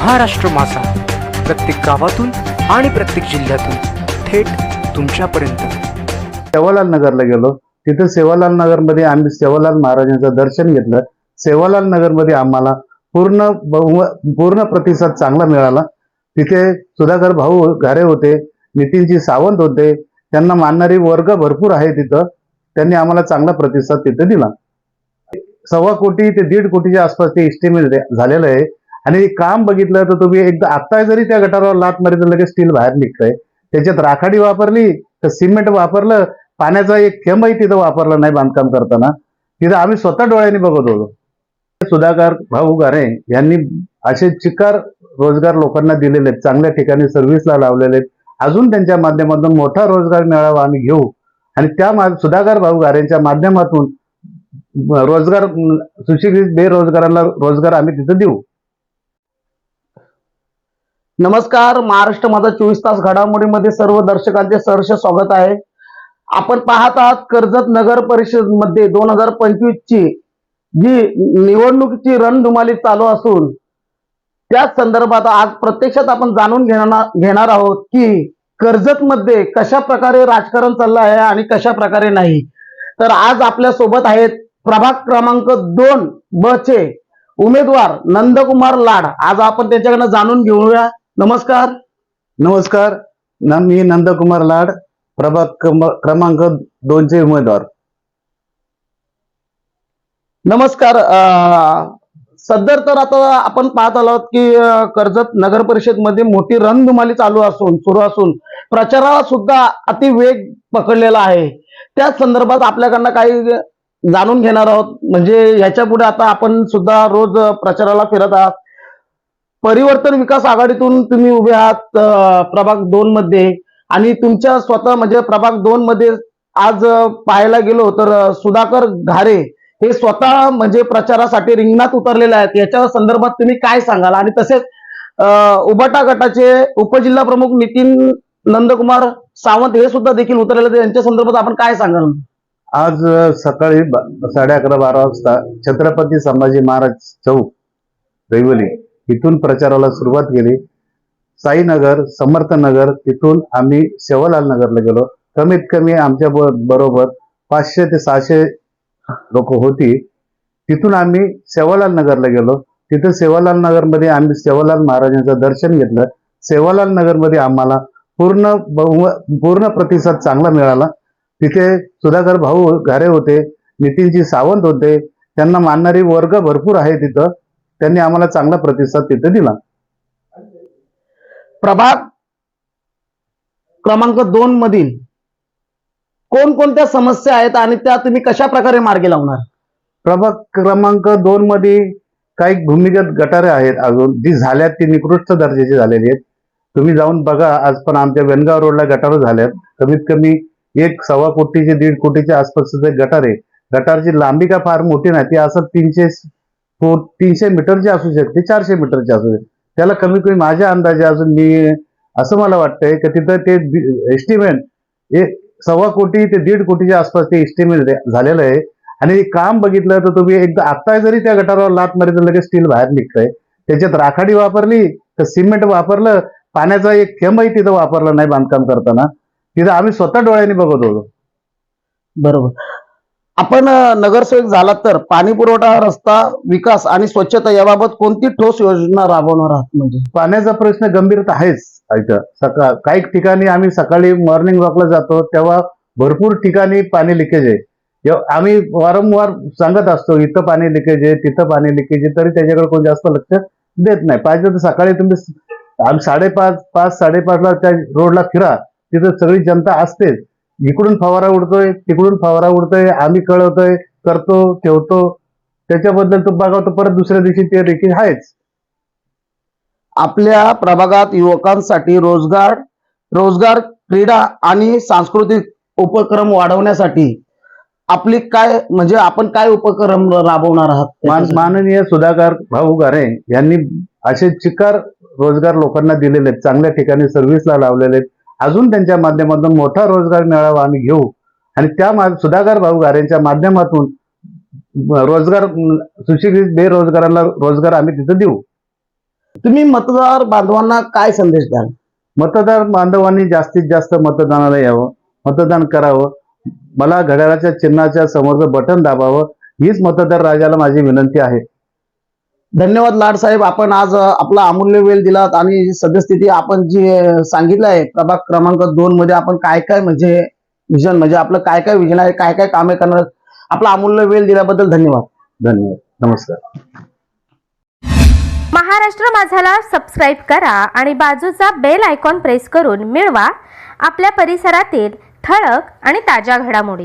महाराष्ट्र मासा प्रत्येक गावातून आणि प्रत्येक जिल्ह्यातून थेट तुमच्यापर्यंत. सेवालाल नगरला गेलो. तिथं सेवालाल नगरमध्ये आम्ही सेवालाल महाराजांचं दर्शन घेतलं. सेवालाल नगरमध्ये आम्हाला पूर्ण पूर्ण प्रतिसाद चांगला मिळाला. तिथे सुधाकर भाऊ घारे होते नितीनजी सावंत होते. त्यांना मानणारी वर्ग भरपूर आहे तिथं. त्यांनी आम्हाला चांगला प्रतिसाद तिथे दिला. सव्वा कोटी ते दीड कोटीच्या आसपास ते इस्टिमेट झालेलं आहे. आणि हे काम बघितलं तर तुम्ही एकदा आत्ता जरी त्या गटारावर लात मारी तर लगेच स्टील बाहेर निघतंय. त्याच्यात राखाडी वापरली तर सिमेंट वापरलं पाण्याचा एक थेंबही तिथं वापरला नाही बांधकाम करताना. तिथं आम्ही स्वतः डोळ्यांनी बघत होतो. सुधाकर भाऊ गारे यांनी असे चिकार रोजगार लोकांना दिलेले आहेत चांगल्या ठिकाणी सर्व्हिसला लावलेले आहेत. अजून त्यांच्या माध्यमातून मोठा रोजगार मेळावा आम्ही घेऊ. आणि त्या सुधाकर भाऊ गारेंच्या माध्यमातून रोजगार सुशिक्षित बेरोजगारांना रोजगार आम्ही तिथं देऊ. नमस्कार महाराष्ट्र माझा चोवीस तास घडामोडीमध्ये सर्व दर्शकांचे सहर्ष स्वागत आहे. आपण पाहत आहात कर्जत नगर परिषदमध्ये दोन हजार पंचवीस ची जी निवडणुकीची रणधुमाली चालू असून त्याच संदर्भात आज प्रत्यक्षात आपण जाणून घेणार घेणार आहोत की कर्जत मध्ये कशा प्रकारे राजकारण चाललं आहे आणि कशा प्रकारे नाही. तर आज आपल्यासोबत आहेत प्रभाग क्रमांक दोन ब चे उमेदवार नंदकुमार लाड. आज आपण त्यांच्याकडनं जाणून घेऊया. नमस्कार. नमस्कार. न मी नंदकुमार लाड प्रभाग क्रमांक दोनचे उमेदवार. नमस्कार सदर तर आता आपण पाहत आलो की कर्जत नगर परिषदमध्ये मोठी रणधुमाली चालू असून सुरू असून प्रचाराला सुद्धा अति वेग पकडलेला आहे. त्या संदर्भात आपल्याकडनं काही जाणून घेणार आहोत. म्हणजे ह्याच्या पुढे आता आपण सुद्धा रोज प्रचाराला फिरत आहात. परिवर्तन विकास आघाडीतून तुम्ही उभे आहात प्रभाग दोन मध्ये. आणि तुमच्या स्वतः म्हणजे प्रभाग दोन मध्ये आज पाहायला गेलो तर सुधाकर घारे हे स्वतः म्हणजे प्रचारासाठी रिंगणात उतरलेले आहेत. याच्या संदर्भात तुम्ही काय सांगाल? आणि तसेच अं, उबाटा गटाचे उपजिल्हा प्रमुख नितीन नंदकुमार सावंत हे सुद्धा देखील उतरलेले यांच्या संदर्भात आपण काय सांगाल? आज सकाळी साडे अकरा बारा वाजता छत्रपती संभाजी महाराज चौक रैवली इथून प्रचाराला सुरुवात केली. साईनगर समर्थनगर तिथून आम्ही सेवालाल नगरला गेलो. कमीत कमी आमच्या बरोबर पाचशे ते सहाशे लोक होती. तिथून आम्ही सेवालाल नगरला गेलो. तिथे सेवालाल नगरमध्ये आम्ही सेवालाल महाराजांचं दर्शन घेतलं. सेवालाल नगरमध्ये आम्हाला पूर्ण पूर्ण प्रतिसाद चांगला मिळाला. तिथे सुधाकर भाऊ घारे होते नितीनजी सावंत होते. त्यांना मानणारी वर्ग भरपूर आहे तिथं. त्यांनी आम्हाला चांगला प्रतिसाद तिथे दिला. प्रभाग क्रमांक दोन मधील कोणकोणत्या समस्या आहेत आणि त्या तुम्ही कशा प्रकारे मार्गी लावणार? प्रभाग क्रमांक दोन मध्ये काही भूमिगत गटारे आहेत अजून जी झाल्यात ती निकृष्ट दर्जाची झालेली आहेत. तुम्ही जाऊन बघा आज पण आमच्या वेनगाव रोडला गटार झाल्यात. कमीत कमी एक सव्वा कोटीचे दीड कोटीच्या आसपासचे गटार आहे गटारची लांबी का फार मोठी नाही ती असं तीनशे तो तीनशे मीटरचे असू शकते चारशे मीटरचे असू शकते. त्याला कमी कमी माझ्या अंदाजे अजून मी असं मला वाटतंय की तिथं ते एस्टिमेट एक सव्वा कोटी ते दीड कोटीच्या आसपास ते एस्टिमेट झालेलं आहे. आणि काम बघितलं तर तुम्ही एकदा आत्ता जरी त्या गटारावर लात मारी तर लगेच स्टील बाहेर निघतंय. त्याच्यात राखाडी वापरली तर सिमेंट वापरलं पाण्याचा एक थेंबही तिथं वापरला नाही बांधकाम करताना. तिथं आम्ही स्वतः डोळ्यांनी बघत होतो. बरोबर. आपण नगरसेवक झालात तर पाणी पुरवठा रस्ता विकास आणि स्वच्छता याबाबत कोणती ठोस योजना राबवणार आहात म्हणजे? पाण्याचा प्रश्न गंभीर तर आहेच इथं सकाळ काही ठिकाणी आम्ही सकाळी मॉर्निंग वॉकला जातो तेव्हा भरपूर ठिकाणी पाणी लिकेज आहे. आम्ही वारंवार सांगत असतो इथं पाणी लिकेज आहे तिथं पाणी लिकेज आहे तरी त्याच्याकडे कोण जास्त लक्ष देत नाही. पाहिजे तर सकाळी तुम्ही आम्ही साडेपाच पाच साडेपाचला त्या रोडला फिरा तिथं सगळी जनता असतेच. इकडून फवारा उडतोय तिकडून फवारा उडतोय आम्ही कळवतोय करतो ठेवतो. त्याच्याबद्दल तो बघा तर परत दुसऱ्या दिवशी ते लिकेज आहेच. आपल्या प्रभागात युवकांसाठी रोजगार रोजगार क्रीडा आणि सांस्कृतिक उपक्रम वाढवण्यासाठी आपली काय म्हणजे आपण काय उपक्रम राबवणार आहात? माननीय सुधाकर भाऊ गारे यांनी असे चिकार रोजगार लोकांना दिलेले आहेत चांगल्या ठिकाणी सर्व्हिसला लावलेले आहेत. अजून त्यांच्या माध्यमातून मोठा रोजगार मेळावा आम्ही घेऊ. आणि त्या सुधाकर भाऊ गारेंच्या माध्यमातून रोजगार सुशिक्षित बेरोजगारांना रोजगार आम्ही तिथं देऊ. तुम्ही मतदार बांधवांना काय संदेश द्याल? मतदार बांधवांनी जास्तीत जास्त मतदानाला यावं मतदान करावं. मला घड्याळाच्या चिन्हाच्या समोरचं बटन दाबावं हीच मतदार राजाला माझी विनंती आहे. धन्यवाद लाड साहेब आपण आज आपला अमूल्य वेळ दिलात आणि सद्यस्थिती आपण जी सांगितलं आहे प्रभाग क्रमांक दोन मध्ये आपण काय काय म्हणजे विजन म्हणजे आपलं काय काय विजन आहे काय काय कामे करणार आपला अमूल्य वेळ दिल्याबद्दल धन्यवाद. धन्यवाद. नमस्कार. महाराष्ट्र माझाला सबस्क्राईब करा आणि बाजूचा बेल आयकॉन प्रेस करून मिळवा. आपल्या परिसरातील ठळक आणि ताज्या घडामोडी.